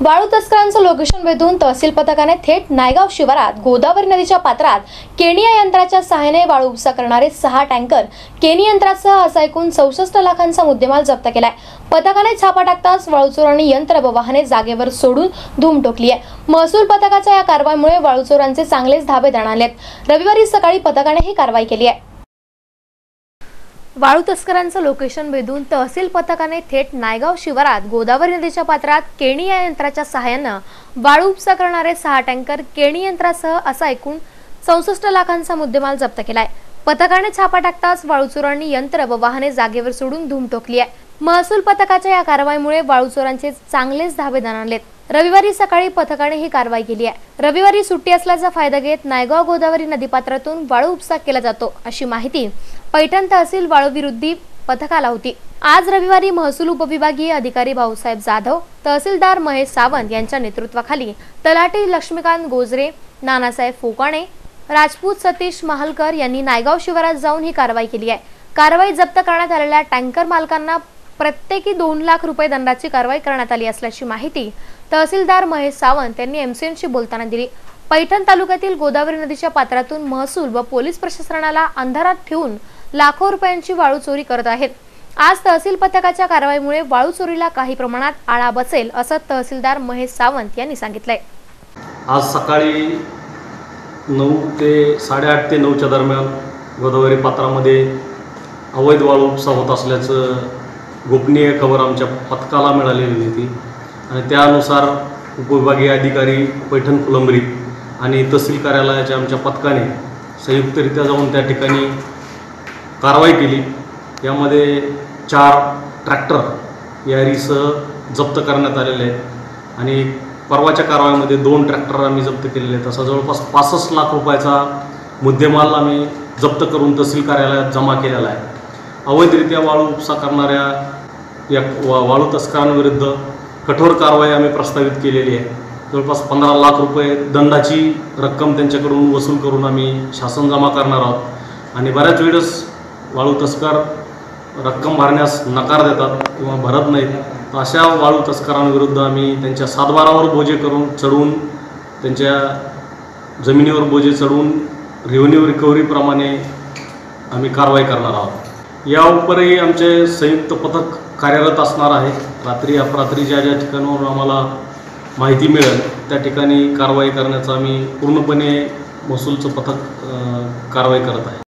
वाळू तस्करांचं लोकेशन वेधून तहसील पथकाने थेट नायगाव शिवारात गोदावरी नदीच्या पात्रात केनिया यंत्राच्या सहाय्याने वाळू उपसा करणारे सहा टँकर केनी यंत्रासह असा एकूण चौसष्ट लाखांचा मुद्देमाल जप्त केलाय. पथकाने छापा टाकताच वाळूचोरांनी यंत्र व वाहने जागेवर सोडून धूम टोकली आहे. महसूल पथकाच्या या कारवाईमुळे वाळूचोरांचे चांगलेच धाबे जाणालेत रविवारी सकाळी पथकाने ही कारवाई केली आहे. वाळू तस्करांचं लोकेशन भेदून तहसील पथकाने थेट नायगाव शिवारात गोदावरी नदीच्या पात्रात केणी या यंत्राच्या सहाय्यानं वाळू उपसा करणारे सहा टँकर केणी यंत्रासह असा एकूण चौसष्ट लाखांचा मुद्देमाल जप्त केलाय. पथकाने छापा टाकताच वाळूचोरांनी यंत्र व वाहने जागेवर सोडून धूम टोकली आहे. महसूल पथकाच्या या कारवाईमुळे वाळूचोरांचे चांगलेच धाबे आहेत रविवारी सकाळी पथकाने ही कारवाई केली आहे. रविवारी सुट्टी असल्याचा फायदा घेत नायगाव गोदावरी नदीपात्रातून वाळू उपसा केला जातो अशी माहिती पैठण तहसील वाळू विरुद्धी पथकाला होती. आज रविवारी महसूल उपविभागीय अधिकारी भाऊसाहेब जाधव तहसीलदार महेश सावंत यांच्या नेतृत्वाखाली तलाठी लक्ष्मीकांत गोजरे नानासाहेब फोकाणे राजपूत सतीश महालकर यांनी नायगाव शिवारात जाऊन ही कारवाई केली आहे. कारवाई जप्त करण्यात आलेल्या टँकर मालकांना प्रत्येकी दोन लाख रुपये दंडाची कारवाई करण्यात आली असल्याची माहिती तहसीलदार महेश सावंत यांनी एमसीएनशी बोलताना दिली. पैठण तालुक्यातील गोदावरी नदीच्या पात्रातून महसूल व पोलीस प्रशासनाला अंधारात ठेवून लाखो रुपयांची वाळू चोरी करत आहेत. आज तहसील पथकाच्या कारवाईमुळे वाळू चोरीला काही प्रमाणात आळा बसेल असं तहसीलदार महेश सावंत यांनी सांगितलंय. आज सकाळी नऊ ते साडेआठ ते नऊच्या दरम्यान गोदावरी पात्रामध्ये अवैध वाळू उपसा होत असल्याचं गोपनीय खबर आमच्या पथकाला मिळालेली होती. आणि त्यानुसार उपविभागीय अधिकारी पैठण फुलंबरी आणि तहसील कार्यालयाच्या आमच्या पथकाने संयुक्तरित्या जाऊन त्या ठिकाणी कारवाई केली. यामध्ये चार ट्रॅक्टर यारीसह जप्त करण्यात आलेले आहेत. आणि परवाच्या कारवाईमध्ये दोन ट्रॅक्टर आम्ही जप्त केलेले आहेत. असा जवळपास पासष्ट लाख रुपयाचा मुद्देमाल आम्ही जप्त करून तहसील कार्यालयात जमा केलेला आहे. अवैधरित्या वाळू उपसा करणाऱ्या या वा वाळू तस्करांविरुद्ध कठोर कारवाई आम्ही प्रस्तावित केलेली आहे. जवळपास पंधरा लाख रुपये दंडाची रक्कम त्यांच्याकडून वसूल करून आम्ही शासन जमा करणार आहोत. आणि बऱ्याच वेळेस वाळू तस्कर रक्कम भरण्यास नकार देतात किंवा भरत नाहीत. तर अशा वाळू तस्करांविरुद्ध आम्ही त्यांच्या सातबारावर बोजे करून चढवून त्यांच्या जमिनीवर बोजे चढवून रेव्हन्यू रिकव्हरीप्रमाणे आम्ही कारवाई करणार आहोत. या उपरही आमचे संयुक्त पथक कार्यरत असणार आहे. रात्री अपरात्री ज्या ज्या ठिकाणावर आम्हाला माहिती मिळेल त्या ठिकाणी कारवाई करण्याचं आम्ही पूर्णपणे महसूलचं पथक कारवाई करत आहे.